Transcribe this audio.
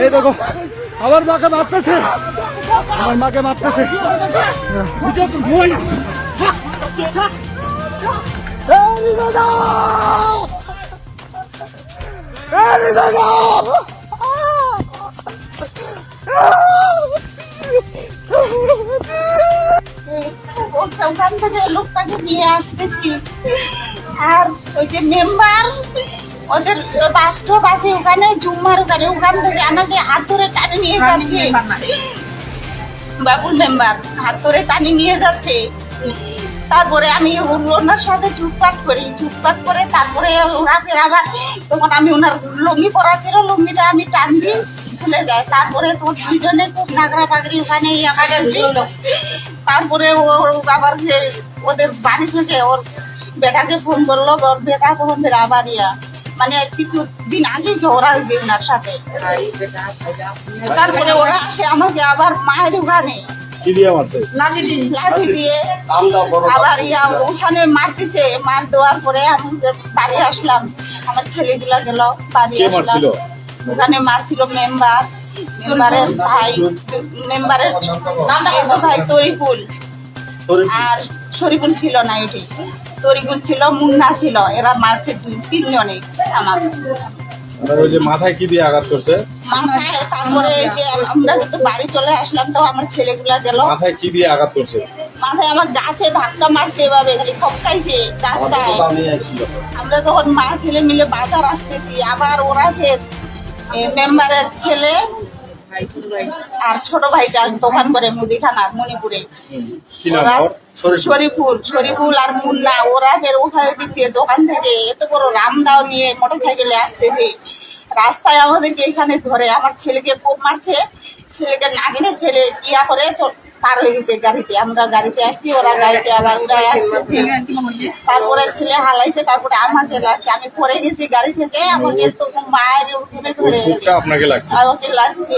এই দেখো, আমার মাকে মারতেছে। আমার মাকে মারতেছে। ওখান থেকে লোকটাকে নিয়ে আসতেছি। আর ওই যে মেম্বার ওদের বাস্তব আছে ওখানে জুম্মার ওখানে ওখান থেকে আমাকে হাত ধরে টানে নিয়ে যাচ্ছে। বাবুল মেম্বার হাত ধরে টানে নিয়ে যাচ্ছে। তারপরে আমি ওনার সাথে চুপপাট করি চুপপাট করে তারপরে ওরা ফের আবার তখন আমি ওনার লুঙ্গি পরা ছিল লুঙ্গিটা আমি টান দিই খুলে যায় তারপরে তো দুইজনে খুব নাগরা পাগড়ি ওখানে ইয়া তারপরে ও আবার ওদের বাড়ি থেকে ওর বেটাকে ফোন করল ওর বেটা তখন ফের আবার ইয়া মানে কিছু দিন আগে ঝগড়া হয়েছে ওনার সাথে। তারপরে ওরা আসে আমাকে আবার মায়ের ওখানে। লাঠি দিয়ে। আবার ইয়া ওখানে মারতেছে। মার দেওয়ার পরে আমি বাড়ি আসলাম। আমার ছেলেগুলা গেল বাড়ি আসলাম। ওখানে মারছিল মেম্বার। মেম্বারের ভাই মেম্বারের ভাই আর শরীফুল ছিল না ওটি তরিকুল ছিল মুন্না ছিল এরা মারছে দুই তিনজনে আমার। আর ওই যে মাথায় কি দিয়ে আঘাত করছে? মাথায় তারপরে যে আমরা কিন্তু বাড়ি চলে আসলাম তো আমার ছেলেগুলা গেল। মাথায় কি দিয়ে আঘাত করছে? মাথায় আমার গাছে ধাক্কা মারছে এভাবে খালি থপকাইছে রাস্তায়। আমরা তখন মা ছেলে মিলে বাজার আসতেছি আবার ওরা ফের মেম্বারের ছেলে আর ছোট ভাইটা দোকান করে মুদিখানার মণিপুরে। শরীফুল। শরীফুল আর মুন্না ওরা ফের দিক দিয়ে দোকান থেকে। এত বড় রামদাও নিয়ে মোটর সাইকেলে আসতেছে। রাস্তায় আমাদেরকে এখানে ধরে। আমার ছেলেকে কোপ মারছে। ছেলেকে নাগিনে ছেলে ইয়া করে পার হয়ে গেছে গাড়িতে। আমরা গাড়িতে আসছি ওরা গাড়িতে আবার উড়াই আসতেছে। তারপরে ছেলে হালাইছে তারপরে আমাকে লাগছে। আমি পড়ে গেছি গাড়ি থেকে। আমাকে তো মায়ের উঠে ধরে আপনাকে লাগছে। আমাকে লাগছে।